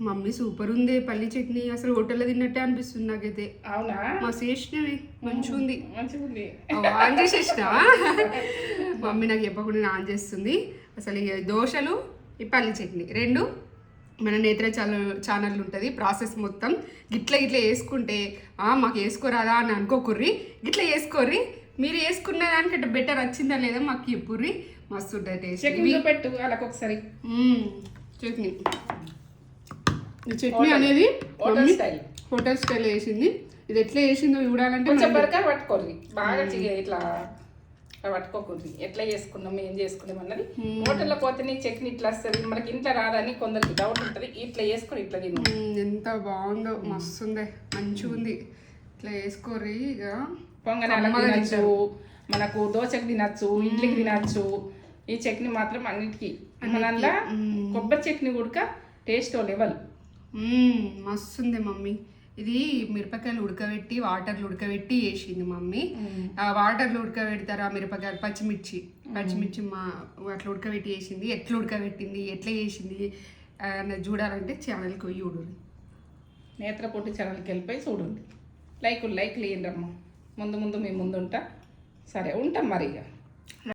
Mummy super ఉంది పల్లి చట్నీ అసలు హోటల్లో తిన్నట్టే అనిపిస్తుంది నాకైతే. అవునా? మా చేసినవి మంచిగా ఉంది ఆన్ చేసేసినావా మమ్మీ నాకు చెప్పకుండా నేను ఆన్ చేస్తుంది. అసలు ఈ దోశలు ఈ పల్లి చట్నీ రెండు. మన నేత్ర ఛానల్ ఛానల్ ఉంటుంది ప్రాసెస్ మొత్తం. గిట్ల గిట్ల వేసుకుంటే "ఆ, మాకు వేసుకోరాదా అని అనుకోకుర్రి. గిట్ల వేసుకోర్రి. మీరు వేసుకున్న దానికంటే బెటర్ వచ్చిందా లేదా మాకు చెప్పుర్రి. మస్తు ఉంటుంది టేస్ట్. వాళ్ళకి ఒకసారి చట్నీ. చట్నీ అనేది హోటల్ స్టైల్ హోటల్ స్టైల్ వేసింది ఇది ఎట్లా వేసిందో చూడాలంటే కొంచెం మనం- బరక పట్టుకోర్రి. బాగా ఇట్లా పట్టుకోకూడదు. ఎట్లా చేసుకున్నాం ఏం చేసుకున్నాం అన్నది. హోటల్లో పోతే నీ చట్నీ ఇట్లా వస్తుంది. మనకి ఇంట్లో రాదని కొందరికి డౌట్ ఉంటుంది. ఇట్లా వేసుకొని ఇట్లా తిను. ఎంత బాగుందో మస్తు ఉంది మంచిగా ఉంది. ఇట్లా వేసుకోర్రి ఇక. తినచ్చు మనకు దోశకు తినచ్చు ఇడ్లీకి తినచ్చు. ఈ చట్నీ మాత్రం అన్నిటికీ. మనంతా కొబ్బరి చట్నీ కూడా టేస్ట్ లెవెల్. మ్మ్, మస్తు ఉంది మమ్మీ. ఇది మిరపకాయలు ఉడకబెట్టి వాటర్లు ఉడకబెట్టి వేసింది మమ్మీ. ఆ వాటర్లు ఉడకబెడతారు ఆ మిరపకాయలు? పచ్చిమిర్చి. పచ్చిమిర్చి మా అట్లా ఉడకబెట్టి వేసింది. ఎట్లా ఉడకబెట్టింది? ఎట్లా వేసింది? అన్నది చూడాలంటే ఛానల్కి పోయి చూడండి. నేత్రపోటీ ఛానల్కి వెళ్ళిపోయి చూడండి. లైక్ లైక్ లేయండి అమ్మ. ముందు ముందు మీ ముందు ఉంటా. సరే ఉంటాం మరి ఇక.